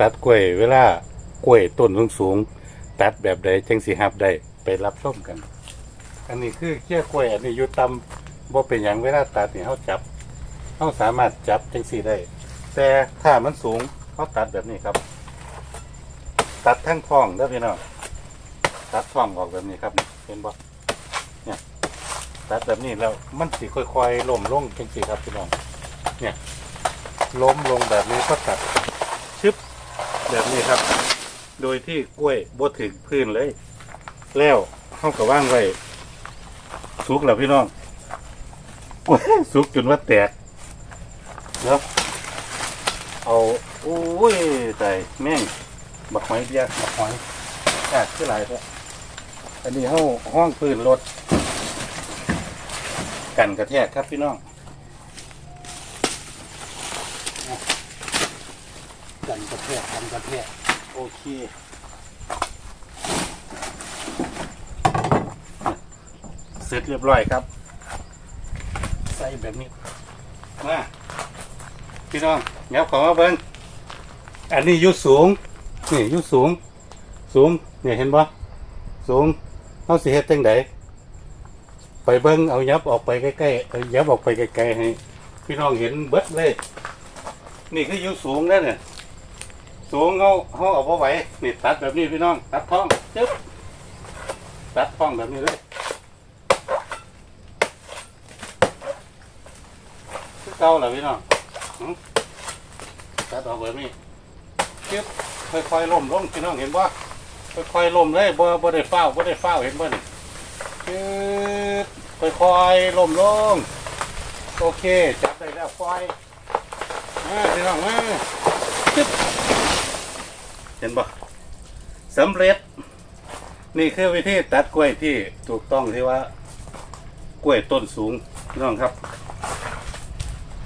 ตัดกล้วย เวลากล้วยต้นสูงๆตัดแบบใดจังสิหับได้ไปรับชมกัน อันนี้คือเกี้ยกล้วย อันนี้อยู่ตำบ่เป็นหยังเวลาตัดนี่เฮาจับเฮาสามารถจับจังสีได้ แต่ถ้ามันสูงเฮาตัดแบบนี้ครับ ตัดทั้งท้องเด้อพี่น้องตัดท้องออกแบบนี้ครับเห็นบ่เนี่ยตัดแบบนี้แล้วมันสิค่อยๆล้มลงจังสีครับพี่น้องเนี่ยล้มลงแบบนี้ก็ตัด แบบนี้ครับ โดยที่กล้วยบดถึงพื้นเลย แล้วเข้ากับว่างไว้สุกแล้วพี่น้องกล้วยสุกจนว่าแตกแล้วเอาโอ้ยใส่แม่งบักหอยเบี้ยบักหอยแตกขึ้นหลายแล้วอันนี้ห้องห้องปืนรถกันกระแทกครับพี่น้อง กันกระแทกกันกระแทกโอเคเสร็จเรียบร้อยครับ ใส่แบบนี้มาพี่น้องเดี๋ยวขอมาเบิ้งอันนี้อยุสูงนี่อยุสูง สูงเนี่ยเห็นปะสูงเขาสิเฮ็ดจังไดไปเบิ้งเอายับออกไปใกล้ๆเอายับออกไปไกลๆให้พี่น้องเห็นเบิดเลย นี่คืออยุสูงแล้วเนี่ย สูงเขาเขาเอาไว้ไหวนี่ตัดแบบนี้พี่น้อง ตัดท้องจึ๊บตัดท้องแบบนี้เลยเก่าเหรอพี่น้องตัดออกแบบนี้จึ๊บค่อยๆล่มลงพี่น้องเห็นบ่ค่อยๆล่มเลยบ่บ่ได้เฝ้าบ่ได้เฝ้าเห็นบ่นี่จึ๊บค่อยๆล่มลงโอเคจับได้แล้วปล่อยมาพี่น้องมาจึ๊บ ห็นบ่สำเร็จ นี่คือวิธีตัดกล้วยที่ถูกต้องที่ว่ากล้วยต้นสูงพี่น้องครับ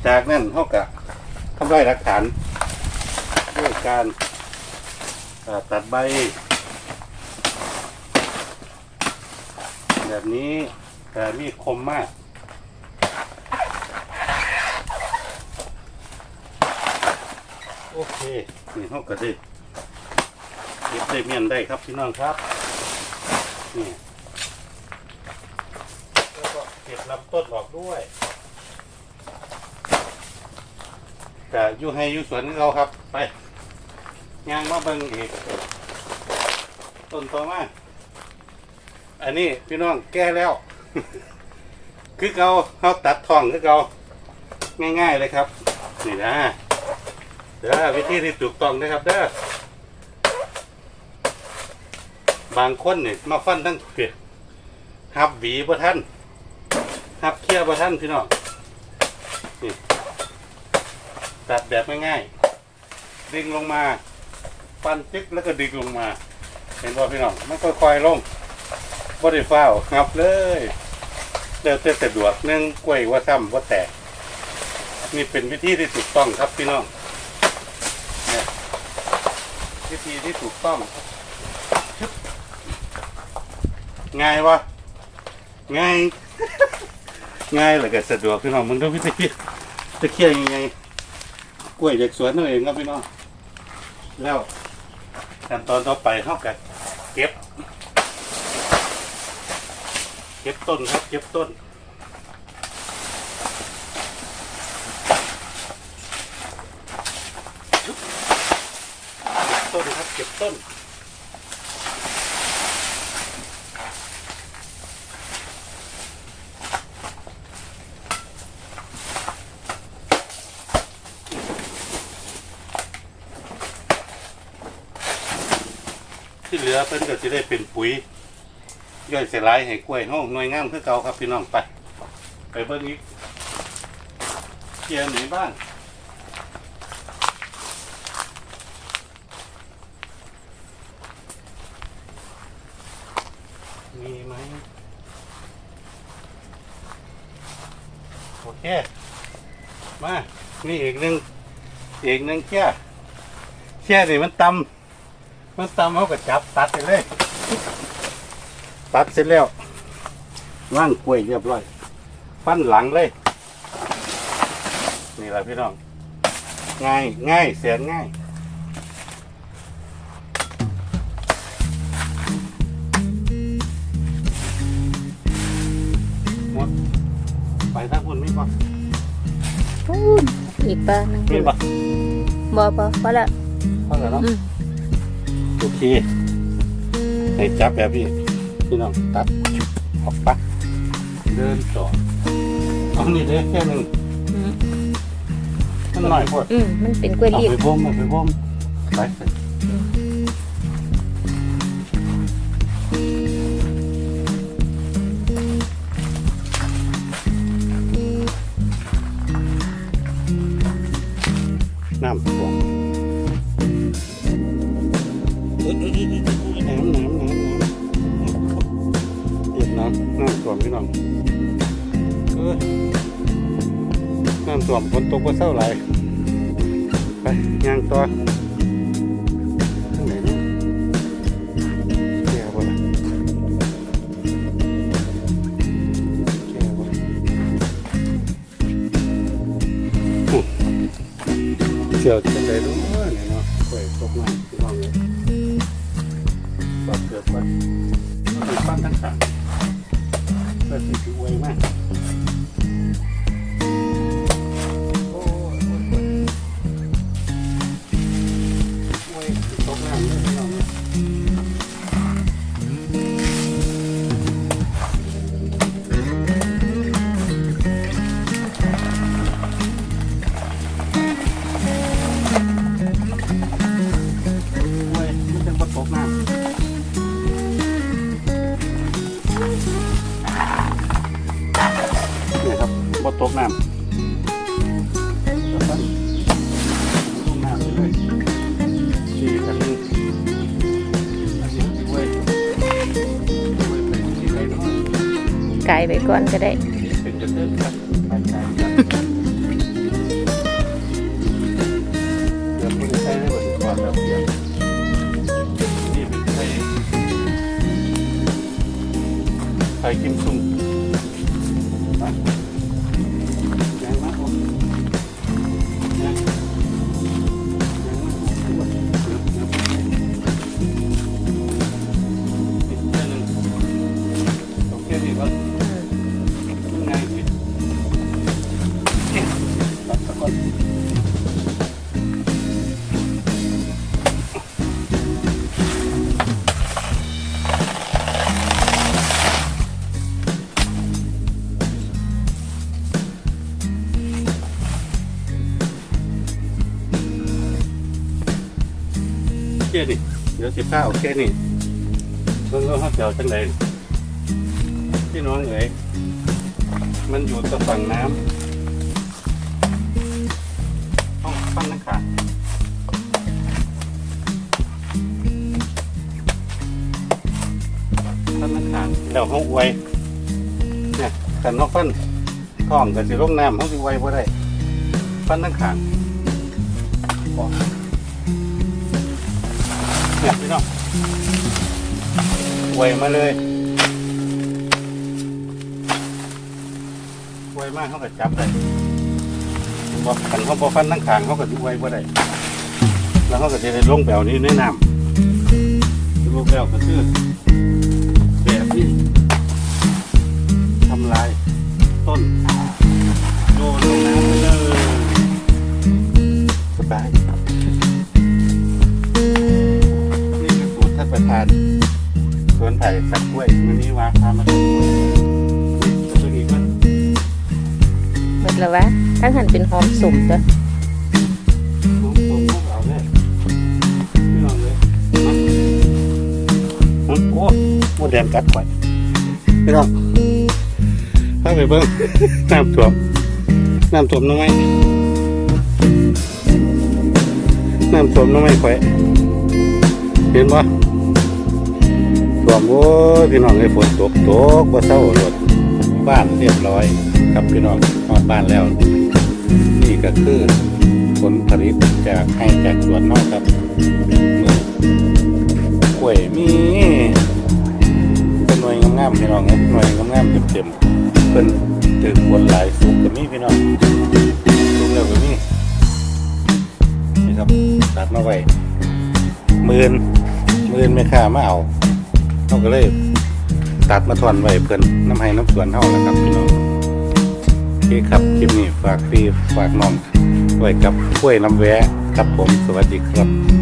จากนั้นเขากะทำลายหลักฐานด้วยการตัดใบ แบบนี้แต่มีคมมากโอเค นี่เขาก็ได้ เก็บได้เมียนได้ครับพี่น้องครับนี่แล้วก็เก็บลำต้นออกด้วยแต่อยู่ให้อยู่สวนเราครับ ไปยางมาเบิ่งอีกต้นต่อมาอันนี้พี่น้องแก้แล้ว คือเราเขาตัดทองคือเราง่าย ๆเลยครับ นี่นะเด้อวิธีที่ถูกต้องนะครับเด้อ บางคนเนี่ยมาฟันทั้งเปียหับหวีบ่ท่านหับเคี้ยวบ่ท่านพี่น้องนี่ตัดแบบง่ายๆดึงลงมาฟันจึ๊กแล้วก็ดึงลงมา เห็นบ่พี่น้องมันค่อยๆลงบ่ได้ฟ้าวหับเลยเดี๋ยวจะสะดวกนึ่งกล้วยว่าซ้ำว่าแตกนี่เป็นวิธีที่ถูกต้องครับพี่น้องนี่วิธีที่ถูกต้อง ง่ายวะง่าย ง่ายเลยก็สะดวกพี่น้องมึงดูวิธีจะเคียวยังไงกล้วยเด็กสวนนั่นเองครับพี่น้องแล้วขั้นตอนต่อไปเท่ากับเก็บ เก็บต้นครับ เก็บต้นต้นครับเก็บต้น ที่เหลือเพิ่นก็จะได้เป็นปุ๋ย ย่อยเสลายให้กล้วยห้องหน่วยงามคือเก่าครับพี่น้องไป ไปเบิ่งอีกเกียร์ไหนบ้างมีไหมโอเค มา นี่อีกหนึ่งอีกหนึ่งเชี่ยเชี่ยนี่มันต่ำ มันตามเขาก็จับตัดเลย ตัดเสร็จแล้วว่างกล้วยเรียบร้อย ปั้นหลังเลย นี่แหละพี่น้อง ง่ายง่ายเสียง่ายหมดไปทางคนไม่พออีกปลาหนึ่งมีปะบ่บ่พอละพอแล้วเนาะ อืม โอเคให้จับแบบนี้พี่น้องตัดออกปะเดินต่อเอานี่เด้แค่หนึงอืมมันหน่อยพอดอืมมันเป็นกล้วยเอารีบไปบ่มเอาไปบ่มไป น้ำน้ำน้ำน้ำเรียบน้ำน้ำท่วมพี่น้องเออน้ำท่วมฝนตกว่าเศร้าไหลไปย่างตัว ไก่ไปก่อนก็ได้เป็นจะเดินกันไปไกลกันเดี๋ยวคุณใช้ได้หมดก่อนแล้วเดี๋ยวนี่เป็นใช้ใช้กิมซุง เจ๊นี่เดี๋ยวสิบห้าโอเคนี่เพิ่งเริ่มห้าเจียวจังไดพี่น้องเอ๋ยมันอยู่ตะฝั่งน้ำต้องปั้นนะขาปั้นนะขาแล้วห้องอวยเนี่ยกันนอกปั้นท้องกันสิลงน้ำห้องสิไวยบ่ได้ปั้นนะขาบ่ เนี่ยพี่น้องอวมาเลยไวมากเขาก็จับได้บอกกันเขาบอฟันทั้งขางเขาก็ดูไวบ่ได้แล้วเขาก็จะได้ลงแบวนี้ในน้ำลงแบวก็คือแบบนี้ทำลายต้น ท่านประธานสวนไผ่ตัดกล้วยวันนี้วาพามาตัดกล้วยตัวนี้มันหมดแล้ววะทั้งหันเป็นหอมสุ่มจ้ะผมผมพวกเราเนี่ยพี่น้องเลยโอ้โหโมแดงกัดไว้พี่น้องพาไปเบิ้งน้ำท่วมน้ำท่วมน้องไม้น้ำท่วมน้องไม้ไข่เห็นปะ ท่วมโอ้ยพี่น้องเลยฝนตกตกว่าเศร้ารถบ้านเรียบร้อย ครับพี่น้องนอนบ้านแล้ว นี่ก็คือผลผลิตจากให้จากสวนนอกครับมือกล้วยมีเป็นหน่วยงามๆพี่น้องครับหน่วยงามๆเต็มๆเพิ่นตึกผลหลายสุกก็มีพี่น้องสุกแล้วก็มีนี่ครับตัดมาไว้หมื่นหมื่นไม่ค่ามาเอา เขาก็เลยตัดมาทอนไว้เพื่อนน้ำให้น้ำสวนเท่าแล้วครับพี่น้องเคครับคลิปนี้ฝากพี่ฝากน้องไว้กับกล้วยน้ำแวะครับผมสวัสดีครับ